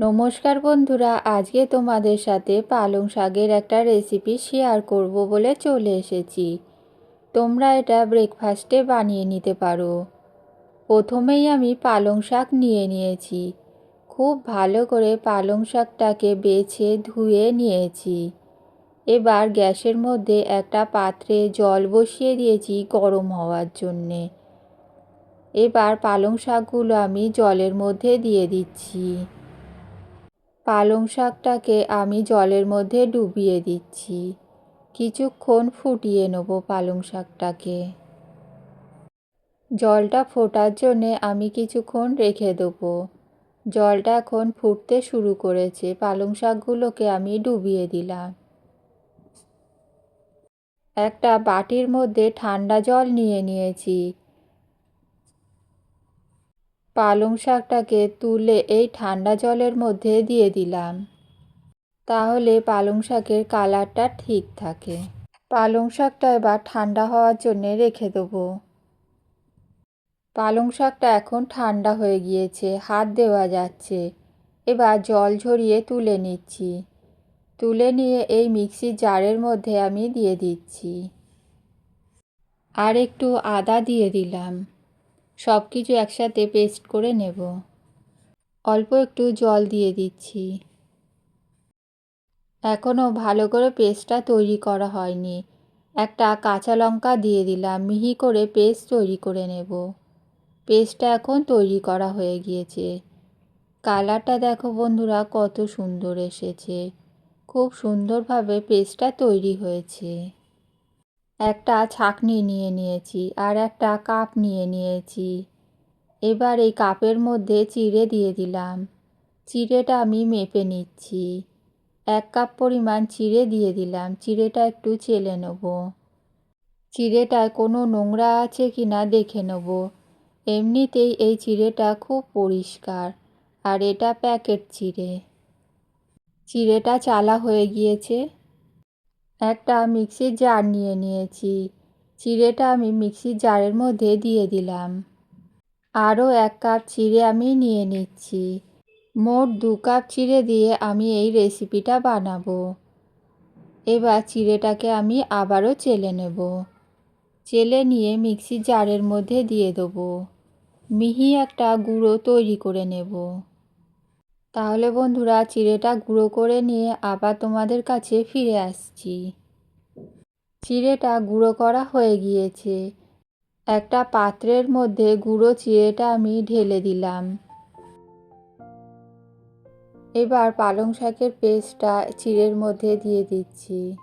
নমস্কার বন্ধুরা, আজকে তোমাদের সাথে পালং শাকের একটা রেসিপি শেয়ার করব বলে চলে এসেছি। তোমরা এটা ব্রেকফাস্টে বানিয়ে নিতে পারো। প্রথমেই আমি পালং শাক নিয়ে নিয়েছি। খুব ভালো করে পালং শাকটাকে বেছে ধুয়ে নিয়েছি। এবার গ্যাসের মধ্যে একটা পাত্রে জল বসিয়ে দিয়েছি গরম হওয়ার জন্যে। এবার পালং শাকগুলো আমি জলের মধ্যে দিয়ে দিচ্ছি। পালং শাকটাকে আমি জলের মধ্যে ডুবিয়ে দিচ্ছি। কিছুক্ষণ ফুটিয়ে নেব পালং শাকটাকে। জলটা ফোটার জন্যে আমি কিছুক্ষণ রেখে দেবো। জলটা এখন ফুটতে শুরু করেছে, পালং শাকগুলোকে আমি ডুবিয়ে দিলাম। একটা বাটির মধ্যে ঠান্ডা জল নিয়ে নিয়েছি। পালং শাকটাকে তুলে এই ঠান্ডা জলের মধ্যে দিয়ে দিলাম। তাহলে পালং শাকের কালারটা ঠিক থাকে। পালং শাকটা এবার ঠান্ডা হওয়ার জন্য রেখে দেবো। পালং শাকটা এখন ঠান্ডা হয়ে গিয়েছে, হাত দেওয়া যাচ্ছে। এবার জল ঝরিয়ে তুলে নিচ্ছি। তুলে নিয়ে এই মিক্সির জারের মধ্যে আমি দিয়ে দিচ্ছি। আর একটু আদা দিয়ে দিলাম। সব কিছু একসাথে পেস্ট করে নেব। অল্প একটু জল দিয়ে দিচ্ছি। এখনও ভালো করে পেস্টটা তৈরি করা হয়নি। একটা কাঁচা লঙ্কা দিয়ে দিলাম, মিহি করে পেস্ট তৈরি করে নেব। পেস্টটা এখন তৈরি করা হয়ে গিয়েছে। কালারটা দেখো বন্ধুরা, কত সুন্দর এসেছে। খুব সুন্দরভাবে পেস্টটা তৈরি হয়েছে। একটা ছাকনি নিয়ে নিয়েছি আর একটা কাপ নিয়ে নিয়েছি। এবার এই কাপের মধ্যে চিড়ে দিয়ে দিলাম। চিড়েটা আমি মেপে নিচ্ছি। এক কাপ পরিমাণ চিড়ে দিয়ে দিলাম। চিড়েটা একটু চেলে নেব। চিড়েটায় কোনো নোংরা আছে কি না দেখে নেব। এমনিতেই এই চিড়েটা খুব পরিষ্কার। আর এটা প্যাকেট চিড়ে। চিড়েটা চালা হয়ে গিয়েছে। একটা মিক্সির জার নিয়ে নিয়েছি। চিড়েটা আমি মিক্সির জারের মধ্যে দিয়ে দিলাম। আরও এক কাপ চিড়ে আমি নিয়ে নিচ্ছি। মোট দু কাপ চিড়ে দিয়ে আমি এই রেসিপিটা বানাবো। এবার চিড়েটাকে আমি আবারও চেলে নেব। চেলে নিয়ে মিক্সির জারের মধ্যে দিয়ে দেবো। মিহি একটা গুঁড়ো তৈরি করে নেব। তাহলে বন্ধুরা চিড়েটা গুঁড়ো করে নিয়ে আবার তোমাদের কাছে ফিরে আসছি। চিড়েটা গুঁড়ো করা হয়ে গিয়েছে। একটা পাত্রের মধ্যে গুঁড়ো চিড়েটা আমি ঢেলে দিলাম। এবার পালং শাকের পেস্টটা চিড়ের মধ্যে দিয়ে দিচ্ছি।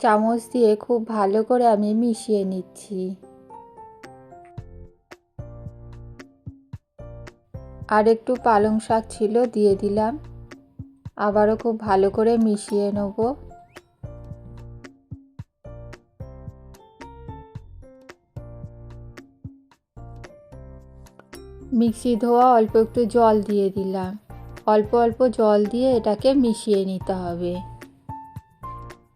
চামচ দিয়ে খুব ভালো করে আমি মিশিয়ে নিচ্ছি। আর একটু পালং শাক ছিল, দিয়ে দিলাম। আবারও খুব ভালো করে মিশিয়ে নেব। মিক্সি ধোয়া অল্প একটু জল দিয়ে দিলাম। অল্প অল্প জল দিয়ে এটাকে মিশিয়ে নিতে হবে।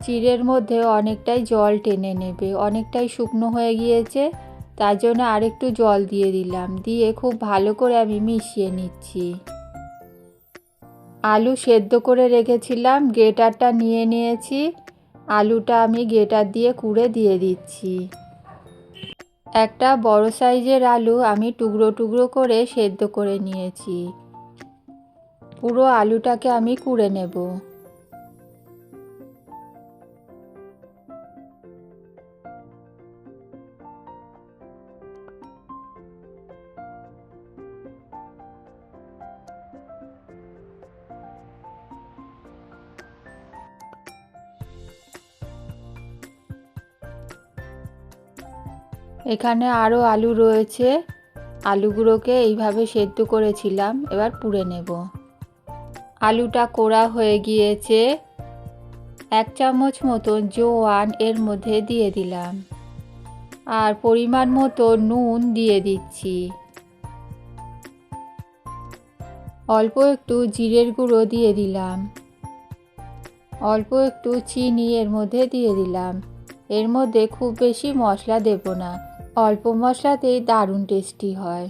চিড়ের মধ্যে অনেকটাই জল টেনে নেবে, অনেকটাই শুকনো হয়ে গিয়েছে। তার জন্য আরেকটু জল দিয়ে দিলাম, দিয়ে খুব ভালো করে আমি মিশিয়ে নিচ্ছি। আলু সেদ্ধ করে রেখেছিলাম, গ্রেটারটা নিয়ে নিয়েছি। আলুটা আমি গ্রেটার দিয়ে কুড়ে দিয়ে দিচ্ছি। একটা বড় সাইজের আলু আমি টুকরো টুকরো করে সেদ্ধ করে নিয়েছি। পুরো আলুটাকে আমি কুড়ে নেব। এখানে আরও আলু রয়েছে। আলুগুলোকে এইভাবে সেদ্ধ করেছিলাম, এবার পুড়ে নেব। আলুটা কোড়া হয়ে গিয়েছে। এক চামচ মতন জোয়ান এর মধ্যে দিয়ে দিলাম। আর পরিমাণ মতো নুন দিয়ে দিচ্ছি। অল্প একটু জিরের গুঁড়ো দিয়ে দিলাম। অল্প একটু চিনি এর মধ্যে দিয়ে দিলাম। এর মধ্যে খুব বেশি মশলা দেব না। অল্প মশলাতেই দারুণ টেস্টি হয়।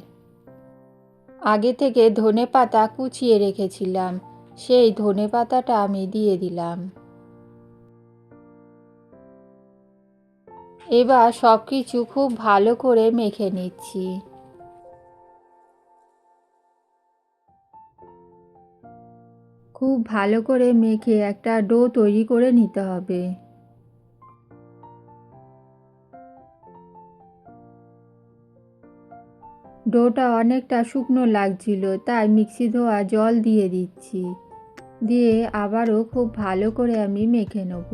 আগে থেকে ধনে পাতা কুচিয়ে রেখেছিলাম, সেই ধনে পাতাটা আমি দিয়ে দিলাম। এবার সব কিছু খুব ভালো করে মেখে নিচ্ছি। খুব ভালো করে মেখে একটা ডো তৈরি করে নিতে হবে। ডোটা অনেকটা শুকনো লাগছিল, তাই মিক্সি ধোয়া জল দিয়ে দিচ্ছি। দিয়ে আবারও খুব ভালো করে আমি মেখে নেব।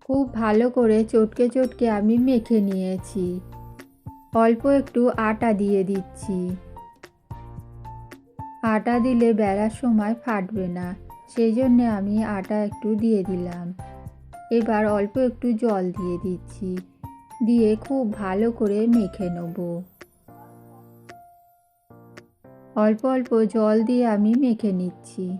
খুব ভালো করে চটকে চটকে আমি মেখে নিয়েছি। অল্প একটু আটা দিয়ে দিচ্ছি। আটা দিলে বেলার সময় ফাটবে না। সেই জন্যে আমি আটা একটু দিয়ে দিলাম। এবার অল্প একটু জল দিয়ে দিচ্ছি। দিয়ে খুব ভালো করে মেখে নেব। অল্প অল্প জল দিয়ে আমি মেখে নিচ্ছি।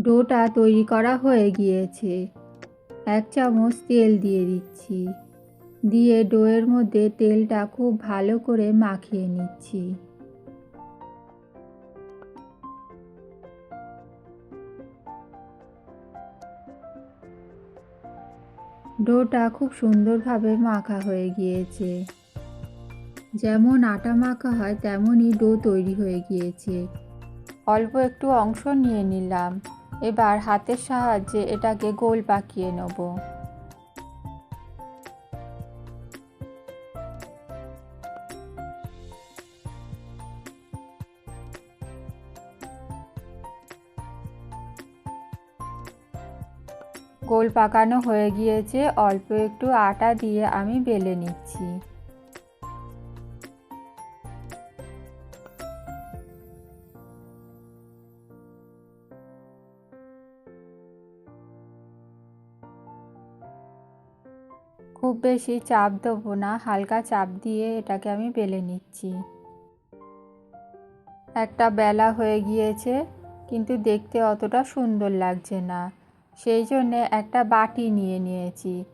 ডোটা তৈরি করা হয়ে গিয়েছে। এক চামচ তেল দিয়ে দিচ্ছি। দিয়ে ডোয়ের মধ্যে তেলটা খুব ভালো করে মাখিয়ে নিচ্ছি। ডোটা খুব সুন্দরভাবে মাখা হয়ে গিয়েছে। যেমন আটা মাখা হয়, তেমনই ডো তৈরি হয়ে গিয়েছে। অল্প একটু অংশ নিয়ে নিলাম। এবার হাতের সাহায্যে এটাকে গোল পাকিয়ে নেব। গোল পাকানো হয়ে গিয়েছে, অল্প একটু আটা দিয়ে আমি বেলে নিচ্ছি। খুব বেশি চাপ দেবো না, হালকা চাপ দিয়ে এটাকে আমি বেলে নিচ্ছি। একটা বেলা হয়ে গিয়েছে, কিন্তু দেখতে অতটা সুন্দর লাগছে না। সেই জন্যে একটা বাটি নিয়ে নিয়েছি।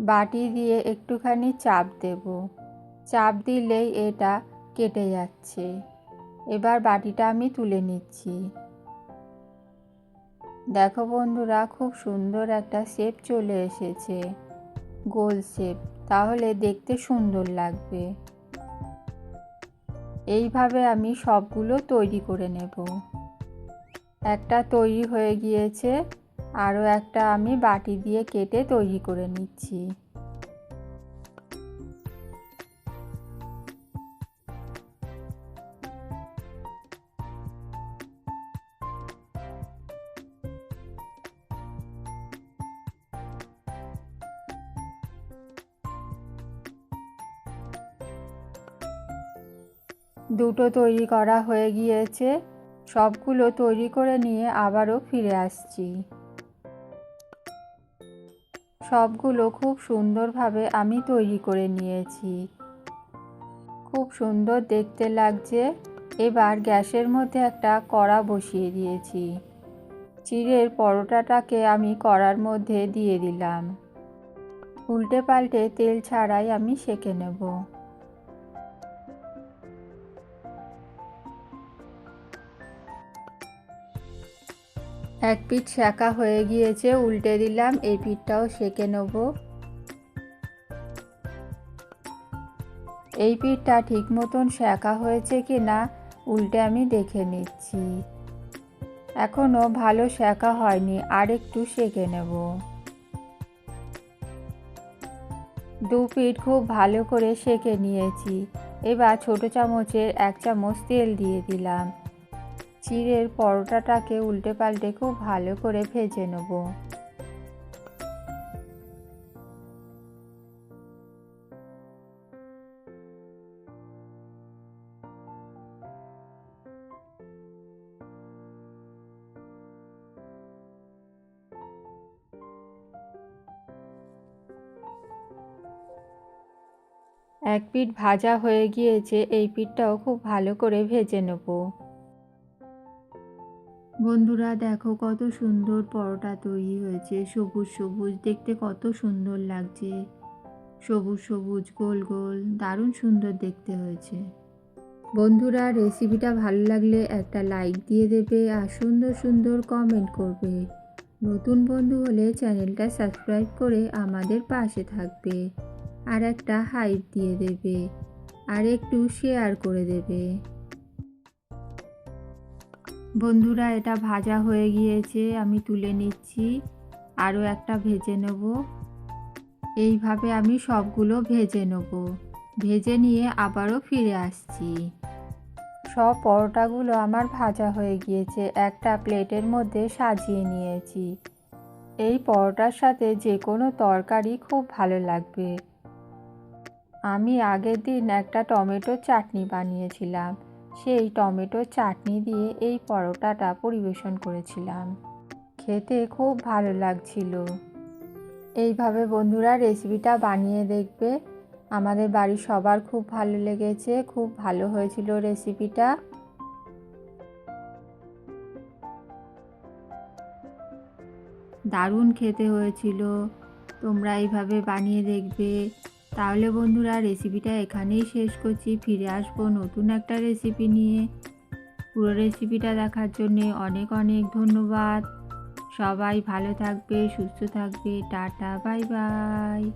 বাটি দিয়ে একটুখানি চাপ দেব। চাপ দিলেই এটা কেটে যাচ্ছে। এবার বাটিটা আমি তুলে নিচ্ছি। দেখো বন্ধুরা, খুব সুন্দর একটা শেপ চলে এসেছে। গোল শেপ তাহলে দেখতে সুন্দর লাগবে। এইভাবে আমি সবগুলো তৈরি করে নেব। একটা তৈরি হয়ে গিয়েছে আরও একটা আমি বাটি দিয়ে কেটে তৈরি করে নিচ্ছি। দুটো তৈরি করা হয়ে গিয়েছে। সবগুলো তৈরি করে নিয়ে আবারও ফিরে আসছি। সবগুলো খুব সুন্দরভাবে আমি তৈরি করে নিয়েছি। খুব সুন্দর দেখতে লাগছে। এবার গ্যাসের মধ্যে একটা কড়া বসিয়ে দিয়েছি। চিড়ের পরোটাটাকে আমি কড়ার মধ্যে দিয়ে দিলাম। উল্টে পাল্টে তেল ছাড়াই আমি সেঁকে নেব। এক পিঠ শেখা হয়ে গিয়েছে, উল্টে দিলাম, এই পিঠটাও সেঁকে নেব। এই পিঠটা ঠিক মতন শেখা হয়েছে কি না, উল্টে আমি দেখে নিচ্ছি। এখনও ভালো শেখা হয়নি, আর একটু সেঁকে নেব। দু পিঠ খুব ভালো করে সেঁকে নিয়েছি। এবার ছোট চামচের এক চামচ তেল দিয়ে দিলাম। চিড়ের পরোটাটাকে উল্টে পাল্টে খুব ভালো করে ভেজে নেব। এক পিঠ ভাজা হয়ে গিয়েছে, এই পিঠটাও খুব ভালো করে ভেজে নেব। বন্ধুরা দেখো কত সুন্দর পরোটা তৈরি হয়েছে। সবুজ সবুজ, দেখতে কত সুন্দর লাগছে। সবুজ সবুজ, গোল গোল, দারুণ সুন্দর দেখতে হয়েছে। বন্ধুরা রেসিপিটা ভালো লাগলে একটা লাইক দিয়ে দেবে আর সুন্দর সুন্দর কমেন্ট করবে। নতুন বন্ধু হলে চ্যানেলটা সাবস্ক্রাইব করে আমাদের পাশে থাকবে আর একটা হাইপ দিয়ে দেবে আর একটু শেয়ার করে দেবে। বন্ধুরা, এটা ভাজা হয়ে গিয়েছে, আমি তুলে নিচ্ছি। আরও একটা ভেজে নেব। এইভাবে আমি সবগুলো ভেজে নেব। ভেজে নিয়ে আবারও ফিরে আসছি। সব পরোটাগুলো আমার ভাজা হয়ে গিয়েছে, একটা প্লেটের মধ্যে সাজিয়ে নিয়েছি। এই পরোটার সাথে যে কোনো তরকারি খুব ভালো লাগবে। আমি আগের দিন একটা টমেটো চাটনি বানিয়েছিলাম। সেই টমেটো চাটনি দিয়ে এই পরোটাটা পরিবেশন করেছিলাম। খেতে খুব ভালো লাগছিল। এইভাবে বন্ধুরা রেসিপিটা বানিয়ে দেখবে। আমাদের বাড়ির সবার খুব ভালো লেগেছে, খুব ভালো হয়েছিল রেসিপিটা। দারুণ খেতে হয়েছিল। তোমরা এইভাবে বানিয়ে দেখবে। তাহলে বন্ধুরা রেসিপিটা এখানেই শেষ করছি। ফিরে আসব নতুন একটা রেসিপি নিয়ে। পুরো রেসিপিটা দেখার জন্যে অনেক অনেক ধন্যবাদ। সবাই ভালো থাকবে, সুস্থ থাকবে। Tata bye bye